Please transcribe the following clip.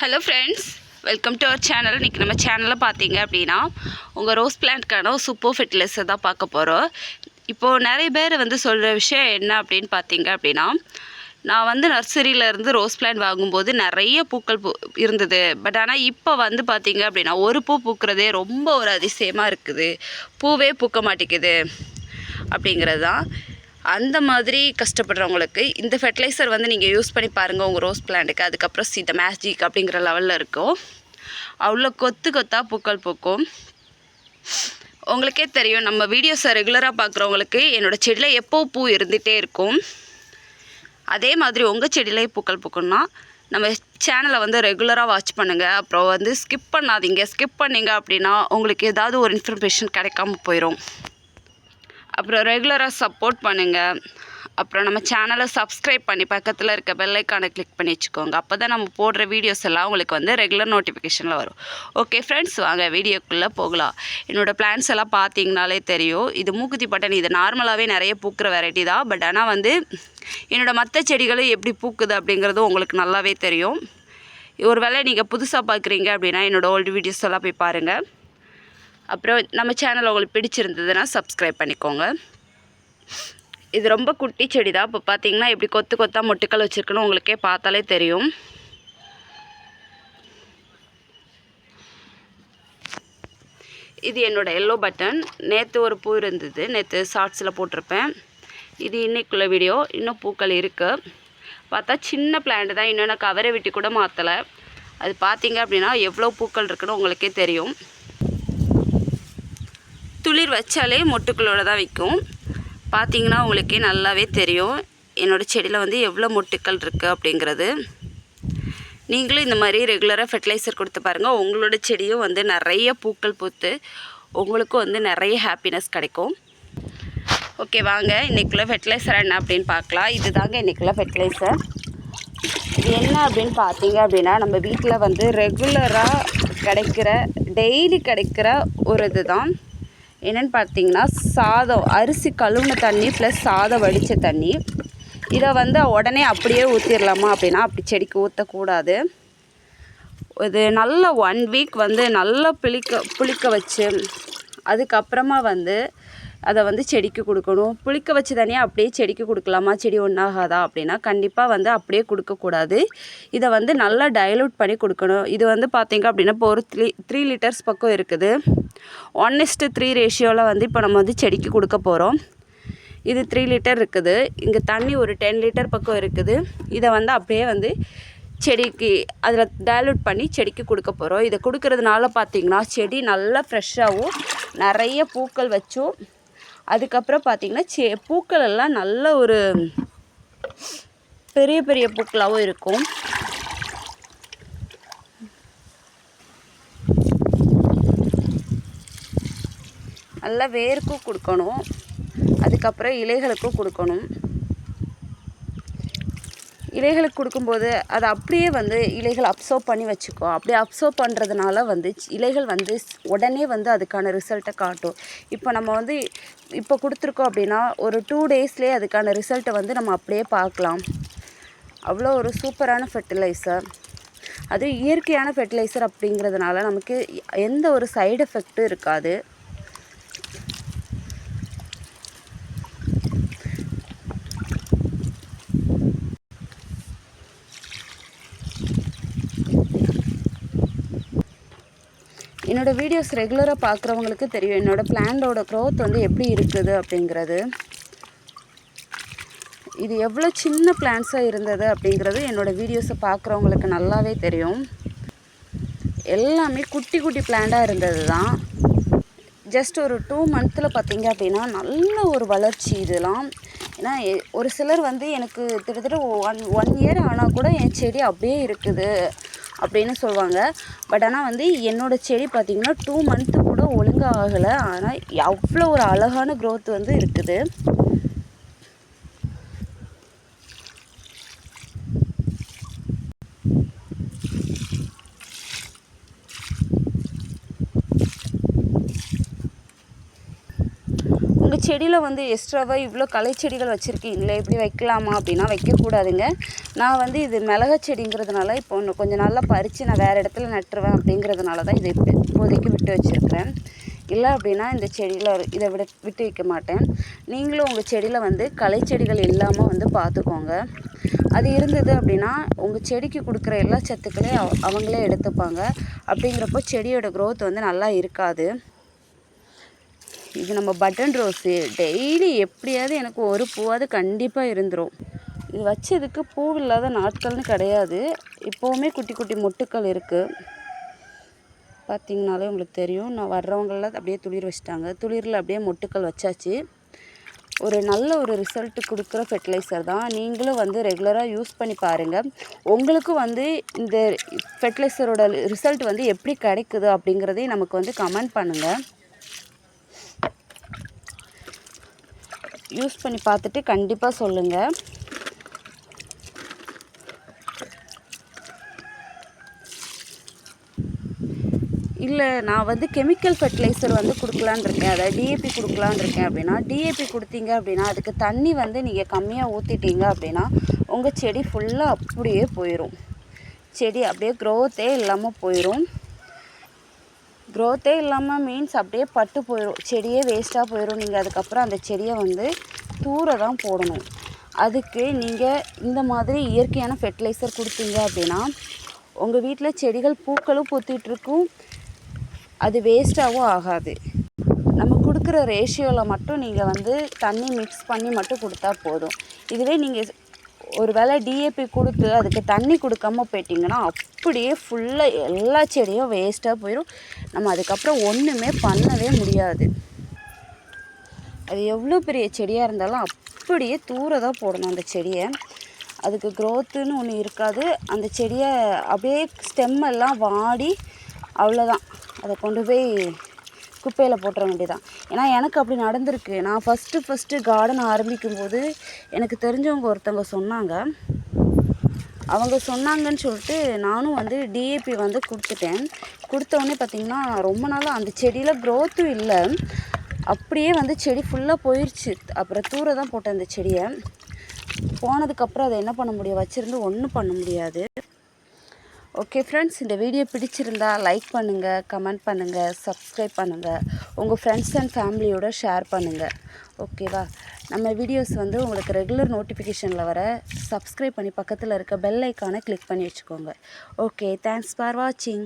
Hello friends welcome to our channel இன்றைக்கி நம்ம சேனலில் பார்த்தீங்க அப்படின்னா உங்கள் ரோஸ் பிளான்ட்க்கான சூப்பர் ஃபெர்டிலைசர் தான் பார்க்க போகிறோம் இப்போது நிறைய பேர் வந்து சொல்கிற விஷயம் என்ன அப்படின்னு பார்த்தீங்க அப்படின்னா நான் வந்து நர்சரியில இருந்து ரோஸ் பிளான்ட் வாங்கும்போது நிறைய பூக்கள் பூ இருந்தது. பட் ஆனால் இப்போ வந்து பார்த்தீங்க அப்படின்னா ஒரு பூ பூக்கிறதே ரொம்ப ஒரு அதிசயமாக இருக்குது. பூவே பூக்க மாட்டேங்குது. அப்படிங்கிறது தான். அந்த மாதிரி கஷ்டப்படுறவங்களுக்கு இந்த ஃபெர்டிலைசர் வந்து நீங்கள் யூஸ் பண்ணி பாருங்கள் உங்கள் ரோஸ் பிளான்ட்டுக்கு அதுக்கப்புறம் சீத மேஜிக் அப்படிங்கிற லெவலில் இருக்கும். அவ்வளோ கொத்து கொத்தாக பூக்கள் பூக்கும். உங்களுக்கே தெரியும் நம்ம வீடியோஸை ரெகுலராக பார்க்குறவங்களுக்கு என்னோடய செடியில் எப்போ பூ இருந்துகிட்டே இருக்கும். அதே மாதிரி உங்கள் செடியிலே பூக்கள் பூக்கணும்னா நம்ம சேனலை வந்து ரெகுலராக வாட்ச் பண்ணுங்கள் அப்புறம் வந்து ஸ்கிப் பண்ணாதீங்க. ஸ்கிப் பண்ணிங்க அப்படின்னா உங்களுக்கு ஏதாவது ஒரு இன்ஃபர்மேஷன் கிடைக்காம போயிடும் அப்புறம் ரெகுலராக சப்போர்ட் பண்ணுங்கள் அப்புறம் நம்ம சேனலை சப்ஸ்கிரைப் பண்ணி பக்கத்தில் இருக்க பெல்லைக்கானை கிளிக் பண்ணி வச்சுக்கோங்க. அப்போ தான் நம்ம போடுற வீடியோஸ் எல்லாம் உங்களுக்கு வந்து ரெகுலர் நோட்டிஃபிகேஷனில் வரும். ஓகே ஃப்ரெண்ட்ஸ் வாங்க வீடியோக்குள்ளே போகலாம். என்னோடய பிளான்ஸ் எல்லாம் பார்த்தீங்கனாலே தெரியும். இது மூக்குத்தி பட்டன் இது நார்மலாகவே நிறைய பூக்கிற வெரைட்டி தான். பட் ஆனால் வந்து என்னோடய மற்ற செடிகளும் எப்படி பூக்குது அப்படிங்கிறதும் உங்களுக்கு நல்லாவே தெரியும். ஒரு வேளை நீங்கள் புதுசாக பார்க்குறீங்க அப்படின்னா என்னோடய ஓல்டு வீடியோஸ் எல்லாம் போய் பாருங்கள் அப்புறம் நம்ம சேனல் உங்களுக்கு பிடிச்சிருந்ததுன்னா சப்ஸ்கிரைப் பண்ணிக்கோங்க. இது ரொம்ப குட்டி செடி தான் இப்போ பார்த்தீங்கன்னா எப்படி கொத்து கொத்தாக மொட்டுக்கள் வச்சுருக்குன்னு உங்களுக்கே பார்த்தாலே தெரியும். இது என்னோடய எல்லோ பட்டன் நேற்று ஒரு பூ இருந்தது. நேற்று ஷார்ட்ஸில் போட்டிருப்பேன். இது இன்றைக்குள்ள வீடியோ இன்னும் பூக்கள் இருக்குது பார்த்தா சின்ன பிளான்ட் தான். இன்னும் நான் கவரை விட்டு கூட மாற்றலை அது பார்த்தீங்க அப்படின்னா எவ்வளோ பூக்கள் இருக்குன்னு உங்களுக்கே தெரியும். துளிர் வச்சாலே மொட்டுக்களோட தான் விற்கும். பார்த்தீங்கன்னா உங்களுக்கே நல்லாவே தெரியும். என்னோடய செடியில் வந்து எவ்வளோ மொட்டுக்கள் இருக்குது அப்படிங்கிறது. நீங்களும் இந்த மாதிரி ரெகுலராக ஃபெர்டிலைசர் கொடுத்து பாருங்கள் உங்களோட செடியும் வந்து நிறைய பூக்கள் பூத்து உங்களுக்கும் வந்து நிறைய ஹாப்பினஸ் கிடைக்கும். ஓகே வாங்க. இன்றைக்குள்ளே ஃபெர்டிலைசர் என்ன அப்படின்னு பார்க்கலாம். இது தாங்க இன்றைக்குள்ளே ஃபெர்டிலைசர் இது என்ன அப்படின்னு பார்த்தீங்க அப்படின்னா நம்ம வீட்டில் வந்து ரெகுலராக கிடைக்கிற டெய்லி கிடைக்கிற ஒரு இது தான் என்னென்னு பார்த்தீங்கன்னா சாதம் அரிசி கழுவுன தண்ணி ப்ளஸ் சாதம் வடித்த தண்ணி. இதை வந்து உடனே அப்படியே ஊற்றிடலாமா அப்படின்னா அப்படி செடிக்கு ஊற்றக்கூடாது இது நல்ல ஒன் வீக் வந்து நல்லா புளிக்க புளிக்க வச்சு அதுக்கப்புறமா வந்து அதை வந்து செடிக்கு கொடுக்கணும். புளிக்க வச்சு தனியாக அப்படியே செடிக்கு கொடுக்கலாமா? செடி ஒன்றாகாதா அப்படின்னா கண்டிப்பாக வந்து அப்படியே கொடுக்கக்கூடாது. இதை வந்து நல்லா டைலூட் பண்ணி கொடுக்கணும். இது வந்து பார்த்திங்க அப்படின்னா இப்போ ஒரு த்ரீ த்ரீ லிட்டர்ஸ் பக்கம் இருக்குது. ஒன் இஸ்ட்டு த்ரீ ரேஷியோவில் வந்து இப்போ நம்ம வந்து செடிக்கு கொடுக்க போகிறோம் இது த்ரீ லிட்டர் இருக்குது. இங்கே தண்ணி ஒரு டென் லிட்டர் பக்கம் இருக்குது. இதை வந்து அப்படியே வந்து செடிக்கு அதில் டைலூட் பண்ணி செடிக்கு கொடுக்க போகிறோம் இதை கொடுக்கறதுனால பார்த்திங்கன்னா செடி நல்லா ஃப்ரெஷ்ஷாகவும் நிறைய பூக்கள் வச்சும் அதுக்கப்புறம் பார்த்திங்கன்னா செ பூக்கள் எல்லாம் நல்ல ஒரு பெரிய பெரிய பூக்களாகவும் இருக்கும். நல்லா வேருக்கும் கொடுக்கணும். அதுக்கப்புறம் இலைகளுக்கும் கொடுக்கணும். இலைகளுக்கு கொடுக்கும்போது அதை அப்படியே வந்து இலைகள் அப்சர்வ் பண்ணி வச்சுக்கோ அப்படியே அப்சர்வ் பண்ணுறதுனால வந்து இலைகள் வந்து உடனே வந்து அதுக்கான ரிசல்ட்டை காட்டும். இப்போ நம்ம வந்து இப்போ கொடுத்துருக்கோம் அப்படின்னா ஒரு டூ டேஸ்லேயே அதுக்கான ரிசல்ட்டை வந்து நம்ம அப்படியே பார்க்கலாம். அவ்வளோ ஒரு சூப்பரான ஃபெர்டிலைசர் அது இயற்கையான ஃபெர்டிலைசர் அப்படிங்கிறதுனால நமக்கு எந்த ஒரு சைடு எஃபெக்ட்டும் இருக்காது. என்னோடய வீடியோஸ் ரெகுலராக பார்க்குறவங்களுக்கு தெரியும். என்னோடய பிளான்டோட க்ரோத் வந்து எப்படி இருக்குது அப்படிங்கிறது. இது எவ்வளோ சின்ன பிளான்ஸாக இருந்தது அப்படிங்கிறது என்னோடய வீடியோஸை பார்க்குறவங்களுக்கு நல்லாவே தெரியும். எல்லாமே குட்டி குட்டி பிளான்டாக இருந்தது தான் ஜஸ்ட் ஒரு டூ மந்த்தில் பார்த்திங்க அப்படின்னா நல்ல ஒரு வளர்ச்சி இதெல்லாம். ஏன்னா ஒரு சிலர் வந்து எனக்கு திட்டத்தட்ட ஒன் ஒன் இயர் ஆனால் கூட என் செடி அப்படியே இருக்குது. அப்படின்னு சொல்லுவாங்க. பட் ஆனால் வந்து என்னோடய செடி பார்த்திங்கன்னா டூ மந்த்து கூட ஒழுங்காக ஆகலை. ஆனால் அவ்வளோ ஒரு அழகான க்ரோத் வந்து இருக்குது. செடியில் வந்து எக்ஸ்ட்ராவாக இவ்வளோ களை செடிகள் வச்சுருக்கீங்களே இப்படி வைக்கலாமா அப்படின்னா வைக்கக்கூடாதுங்க. நான் வந்து இது மிளகா செடிங்கிறதுனால இப்போ ஒன்று கொஞ்சம் நல்லா பறித்து நான் வேறு இடத்துல நட்டுருவேன் அப்படிங்கிறதுனால தான் இதை இப்போதைக்கு விட்டு வச்சுருக்கிறேன். இல்லை அப்படின்னா இந்த செடியில் இதை விட விட்டு வைக்க மாட்டேன். நீங்களும் உங்கள் செடியில் வந்து களை செடிகள் இல்லாமல் வந்து பார்த்துக்கோங்க அது இருந்தது அப்படின்னா உங்கள் செடிக்கு கொடுக்குற எல்லா சத்துக்களையும் அவங்களே எடுத்துப்பாங்க. அப்படிங்கிறப்போ செடியோட க்ரோத் வந்து நல்லா இருக்காது. இது நம்ம பட்டன் ரோஸு டெய்லி எப்படியாவது எனக்கு ஒரு பூவாவது கண்டிப்பாக இருந்துடும் இது வச்சதுக்கு பூ இல்லாத நாட்கள்னு கிடையாது. இப்போவுமே குட்டி குட்டி மொட்டுக்கள் இருக்குது பார்த்திங்கனாலே உங்களுக்கு தெரியும். நான் வர்றவங்களாம் அப்படியே துளிர் வச்சிட்டாங்க. துளிரில் அப்படியே மொட்டுக்கள் வச்சாச்சு. ஒரு நல்ல ஒரு ரிசல்ட் கொடுக்குற ஃபெர்டிலைசர் தான். நீங்களும் வந்து ரெகுலராக யூஸ் பண்ணி பாருங்கள் உங்களுக்கும் வந்து இந்த ஃபெர்டிலைசரோட ரிசல்ட் வந்து எப்படி கிடைக்குது அப்படிங்கிறதையும் நமக்கு வந்து கமெண்ட் பண்ணுங்கள் யூஸ் பண்ணி பார்த்துட்டு கண்டிப்பாக சொல்லுங்கள் இல்லை நான் வந்து கெமிக்கல் ஃபெர்டிலைசர் வந்து கொடுக்கலான்னு இருக்கேன். அதை டிஏபி கொடுக்கலான்னு இருக்கேன் அப்படின்னா டிஏபி கொடுத்தீங்க அப்படின்னா அதுக்கு தண்ணி வந்து நீங்கள் கம்மியாக ஊற்றிட்டீங்க அப்படின்னா உங்கள் செடி ஃபுல்லாக அப்படியே போயிடும் செடி அப்படியே க்ரோத்தே இல்லாமல் போயிடும் க்ரோத்தே இல்லாமல் மீன்ஸ் அப்படியே பட்டு போயிடும் செடியே வேஸ்ட்டாக போயிடும் நீங்கள் அதுக்கப்புறம் அந்த செடியை வந்து தூர தான் போடணும். அதுக்கு நீங்கள் இந்த மாதிரி இயற்கையான ஃபெர்டிலைசர் கொடுத்தீங்க அப்படின்னா உங்கள் வீட்டில் செடிகள் பூக்களும் பூத்திட்ருக்கும் அது வேஸ்ட்டாகவும் ஆகாது. நம்ம கொடுக்குற ரேஷியோவில் மட்டும் நீங்கள் வந்து தண்ணி மிக்ஸ் பண்ணி மட்டும் கொடுத்தா போதும். இதுவே நீங்கள் ஒரு வேளை டிஏபி கொடுத்து அதுக்கு தண்ணி கொடுக்காம போயிட்டிங்கன்னா அப்படியே ஃபுல்லாக எல்லா செடியும் வேஸ்ட்டாக போயிடும் நம்ம அதுக்கப்புறம் ஒன்றுமே பண்ணவே முடியாது. அது எவ்வளோ பெரிய செடியாக இருந்தாலும் அப்படியே தூர தான் போடணும் அந்த செடியை. அதுக்கு க்ரோத்துன்னு ஒன்று இருக்காது. அந்த செடியை அப்படியே ஸ்டெம்மெல்லாம் வாடி அவ்வளோதான் அதை கொண்டு போய் குப்பையில் போட்டுற வேண்டியதான் ஏன்னா எனக்கு அப்படி நடந்திருக்கு. நான் ஃபஸ்ட்டு ஃபஸ்ட்டு கார்டன் ஆரம்பிக்கும் போது எனக்கு தெரிஞ்சவங்க ஒருத்தவங்க சொன்னாங்க. அவங்க சொன்னாங்கன்னு சொல்லிட்டு நானும் வந்து டிஏபி வந்து கொடுத்துட்டேன். கொடுத்த பார்த்தீங்கன்னா பார்த்திங்கன்னா ரொம்ப நாளாக அந்த செடியில் க்ரோத்தும் இல்லை. அப்படியே வந்து செடி ஃபுல்லாக போயிடுச்சு அப்புறம் தூர தான் போட்டேன் அந்த செடியை. போனதுக்கப்புறம் அதை என்ன பண்ண முடியும்? வச்சுருந்து ஒன்றும் பண்ண முடியாது. ஓகே ஃப்ரெண்ட்ஸ் இந்த வீடியோ பிடிச்சிருந்தா லைக் பண்ணுங்கள் கமெண்ட் பண்ணுங்கள் சப்ஸ்கிரைப் பண்ணுங்கள் உங்கள் ஃப்ரெண்ட்ஸ் அண்ட் ஃபேமிலியோட ஷேர் பண்ணுங்கள் ஓகேவா நம்ம வீடியோஸ் வந்து உங்களுக்கு ரெகுலர் நோட்டிஃபிகேஷனில் வர சப்ஸ்கிரைப் பண்ணி பக்கத்தில் இருக்க பெல் ஐக்கானை கிளிக் பண்ணி வச்சுக்கோங்க. ஓகே தேங்க்ஸ் ஃபார் வாட்சிங்